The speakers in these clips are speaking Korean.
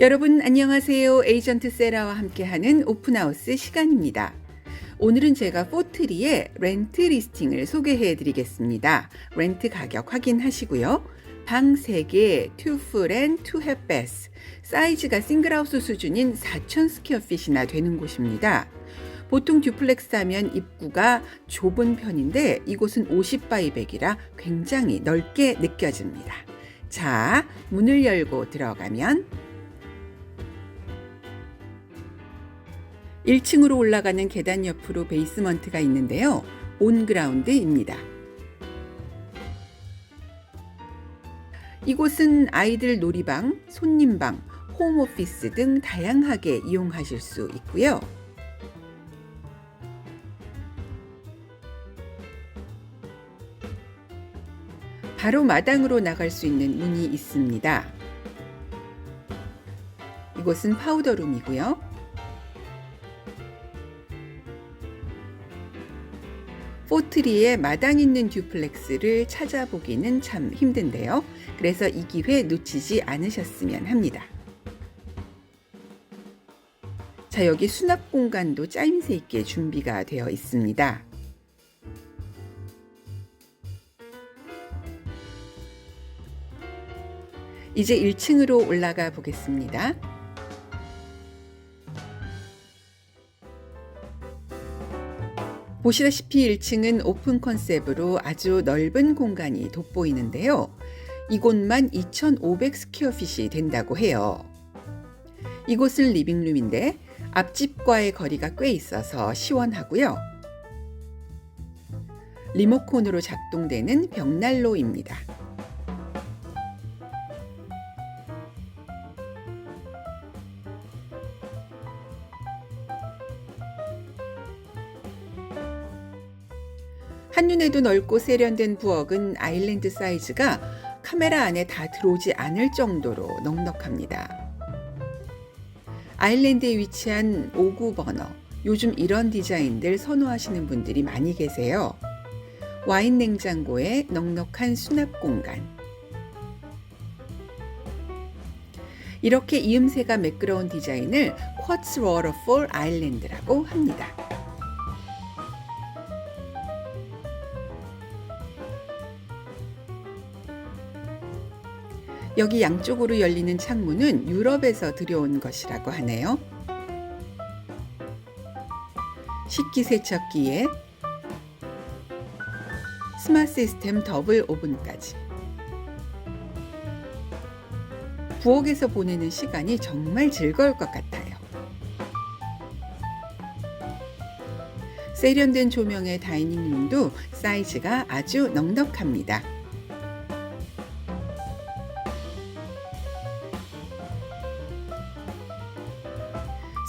여러분 안녕하세요. 에이전트 세라와 함께하는 오픈하우스 시간입니다. 오늘은 제가 포트리의 렌트 리스팅을 소개해 드리겠습니다. 렌트 가격 확인하시고요. 방 3개, 2풀 앤 2햅 베스. 사이즈가 싱글하우스 수준인 4,000 스퀘어핏이나 되는 곳입니다. 보통 듀플렉스 하면 입구가 좁은 편인데 이곳은 50바이 100이라 굉장히 넓게 느껴집니다. 자, 문을 열고 들어가면 1층으로 올라가는 계단 옆으로 베이스먼트가 있는데요. 온그라운드입니다. 이곳은 아이들 놀이방, 손님방, 홈오피스 등 다양하게 이용하실 수 있고요. 바로 마당으로 나갈 수 있는 문이 있습니다. 이곳은 파우더룸이고요. 포트리에 마당 있는 듀플렉스를 찾아보기는 참 힘든데요. 그래서 이 기회 놓치지 않으셨으면 합니다. 자, 여기 수납 공간도 짜임새 있게 준비가 되어 있습니다. 이제 1층으로 올라가 보겠습니다. 보시다시피 1층은 오픈 컨셉으로 아주 넓은 공간이 돋보이는데요. 이곳만 2,500 스퀘어핏이 된다고 해요. 이곳은 리빙룸인데 앞집과의 거리가 꽤 있어서 시원하고요. 리모컨으로 작동되는 벽난로입니다. 한눈에도 넓고 세련된 부엌은 아일랜드 사이즈가 카메라 안에 다 들어오지 않을 정도로 넉넉합니다. 아일랜드에 위치한 5구 버너. 요즘 이런 디자인들 선호하시는 분들이 많이 계세요. 와인 냉장고에 넉넉한 수납 공간. 이렇게 이음새가 매끄러운 디자인을 쿼츠 워터폴 아일랜드라고 합니다. 여기 양쪽으로 열리는 창문은 유럽에서 들여온 것이라고 하네요. 식기세척기에 스마트 시스템 더블 오븐까지. 부엌에서 보내는 시간이 정말 즐거울 것 같아요. 세련된 조명의 다이닝룸도 사이즈가 아주 넉넉합니다.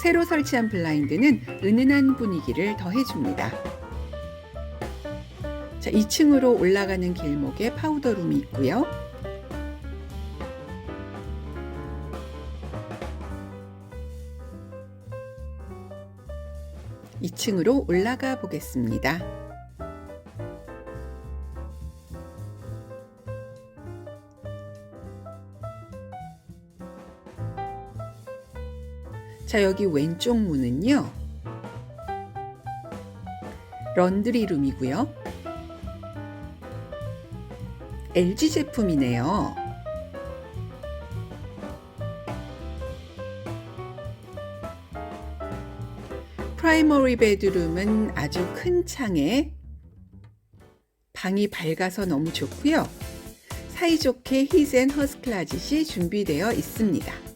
새로 설치한 블라인드는 은은한 분위기를 더해줍니다. 자, 2층으로 올라가는 길목에 파우더룸이 있고요. 이층으로 올라가 보겠습니다. 자, 여기 왼쪽 문은요. 런드리 룸이고요. LG 제품이네요. 프라이머리 베드룸은 아주 큰 창에 방이 밝아서 너무 좋고요. 사이좋게 히젠 허스클라짓이 준비되어 있습니다.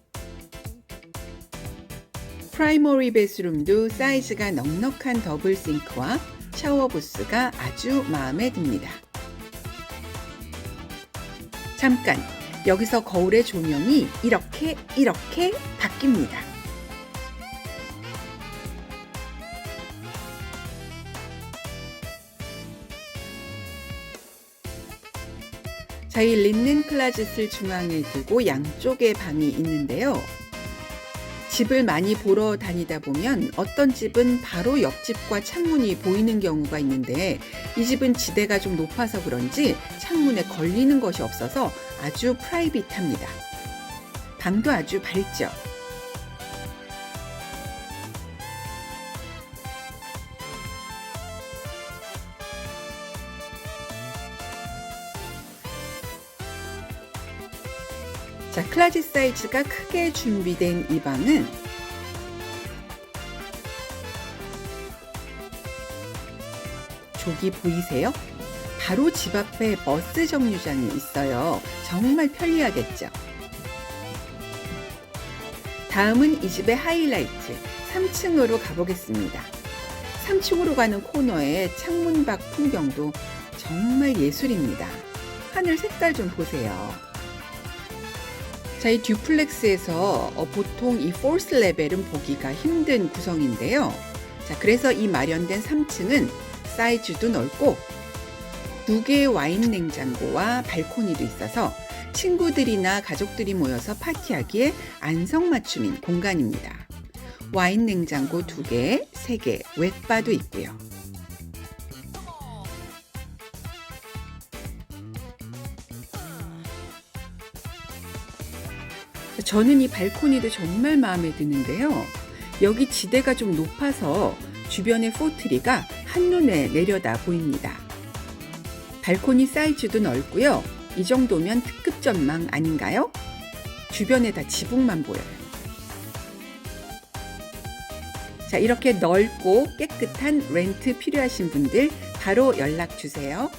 프라이머리 베스룸도 사이즈가 넉넉한 더블 싱크와 샤워 부스가 아주 마음에 듭니다. 잠깐, 여기서 거울의 조명이 이렇게 이렇게 바뀝니다. 자, 이 린넨 클라짓을 중앙에 두고 양쪽에 방이 있는데요. 집을 많이 보러 다니다 보면 어떤 집은 바로 옆집과 창문이 보이는 경우가 있는데 이 집은 지대가 좀 높아서 그런지 창문에 걸리는 것이 없어서 아주 프라이빗합니다. 방도 아주 밝죠. 자, 클라짓 사이즈가 크게 준비된 이 방은 저기 보이세요? 바로 집 앞에 버스 정류장이 있어요. 정말 편리하겠죠? 다음은 이 집의 하이라이트, 3층으로 가보겠습니다. 3층으로 가는 코너의 창문 밖 풍경도 정말 예술입니다. 하늘 색깔 좀 보세요. 자, 이 듀플렉스에서 어, 보통 이 포스 레벨은 보기가 힘든 구성인데요. 자, 그래서 이 마련된 3층은 사이즈도 넓고 두 개의 와인 냉장고와 발코니도 있어서 친구들이나 가족들이 모여서 파티하기에 안성맞춤인 공간입니다. 와인 냉장고 두 개, 세 개, 웹바도 있고요. 저는 이 발코니도 정말 마음에 드는데요. 여기 지대가 좀 높아서 주변의 포트리가 한눈에 내려다 보입니다. 발코니 사이즈도 넓고요. 이 정도면 특급 전망 아닌가요? 주변에 다 지붕만 보여요. 자, 이렇게 넓고 깨끗한 렌트 필요하신 분들 바로 연락 주세요.